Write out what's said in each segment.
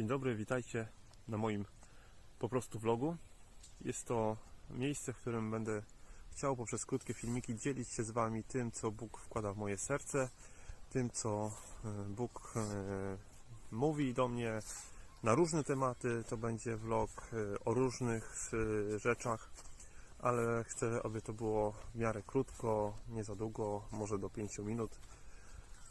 dobry, witajcie na moim po prostu vlogu. Jest to miejsce, w którym będę chciał poprzez krótkie filmiki dzielić się z Wami tym, co Bóg wkłada w moje serce, tym, co e, Bóg e, mówi do mnie na różne tematy. To będzie vlog e, o różnych rzeczach, ale chcę, aby to było w miarę krótko, nie za długo, może do 5 minut.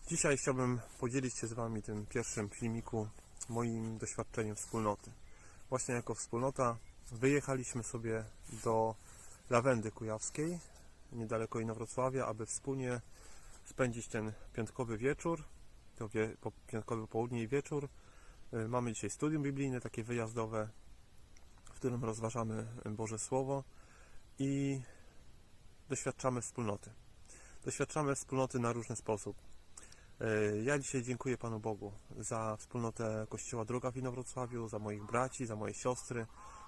Dzisiaj chciałbym podzielić się z Wami tym pierwszym filmiku moim doświadczeniem wspólnoty. Właśnie jako wspólnota wyjechaliśmy sobie do Lawendy Kujawskiej, niedaleko Inowrocławia, aby wspólnie spędzić ten piątkowy wieczór, to wie, po, piątkowy południe i wieczór. Y, Mamy dzisiaj studium biblijne, takie wyjazdowe, w którym rozważamy Boże Słowo i doświadczamy wspólnoty. Doświadczamy wspólnoty na różny sposób. E, Ja dzisiaj dziękuję Panu Bogu za wspólnotę Kościoła Droga w Inowrocławiu, za moich braci, za moje siostry,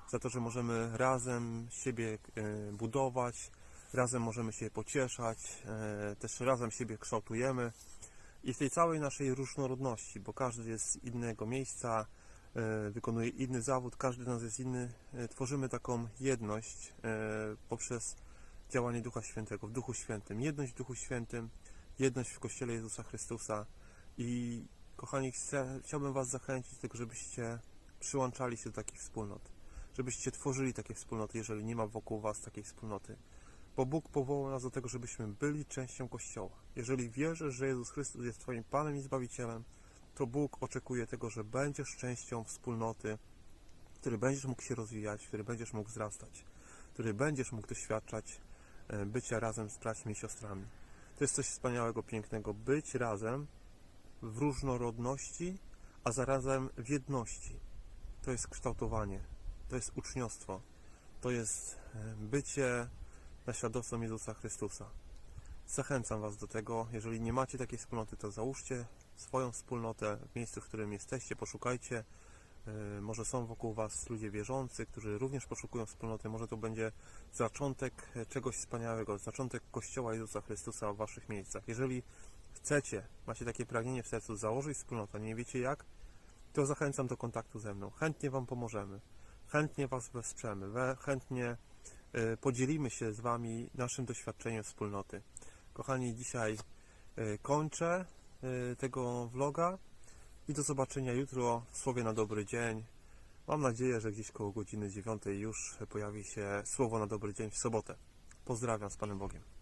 za to, że możemy razem siebie e, budować, razem możemy się pocieszać, e, też razem siebie kształtujemy i w tej całej naszej różnorodności, bo każdy jest z innego miejsca, wykonuje inny zawód, każdy z nas jest inny, tworzymy taką jedność poprzez działanie Ducha Świętego, w Duchu Świętym, jedność w Duchu Świętym, jedność w Kościele Jezusa Chrystusa i kochani, chcę, chciałbym Was zachęcić do tego, żebyście przyłączali się do takich wspólnot, żebyście tworzyli takie wspólnoty, jeżeli nie ma wokół Was takiej wspólnoty. Bo Bóg powołał nas do tego, żebyśmy byli częścią Kościoła. Jeżeli wierzysz, że Jezus Chrystus jest Twoim Panem i Zbawicielem, to Bóg oczekuje tego, że będziesz częścią wspólnoty, w której będziesz mógł się rozwijać, w której będziesz mógł wzrastać, w której będziesz mógł doświadczać e, bycia razem z braćmi i siostrami. To jest coś wspaniałego, pięknego. Być razem w różnorodności, a zarazem w jedności. To jest kształtowanie, to jest uczniostwo, to jest e, bycie naśladowcą Jezusa Chrystusa. Zachęcam Was do tego. Jeżeli nie macie takiej wspólnoty, to załóżcie swoją wspólnotę w miejscu, w którym jesteście, poszukajcie. E, Może są wokół Was ludzie wierzący, którzy również poszukują wspólnoty. Może to będzie zaczątek e, czegoś wspaniałego, zaczątek Kościoła Jezusa Chrystusa w Waszych miejscach. Jeżeli chcecie, macie takie pragnienie w sercu założyć wspólnotę, nie wiecie jak, to zachęcam do kontaktu ze mną. Chętnie Wam pomożemy, chętnie Was wesprzemy, we- chętnie e, podzielimy się z Wami naszym doświadczeniem wspólnoty. Kochani, dzisiaj kończę tego vloga i do zobaczenia jutro w Słowie na dobry dzień. Mam nadzieję, że gdzieś koło godziny 9 już pojawi się Słowo na dobry dzień w sobotę. Pozdrawiam z Panem Bogiem.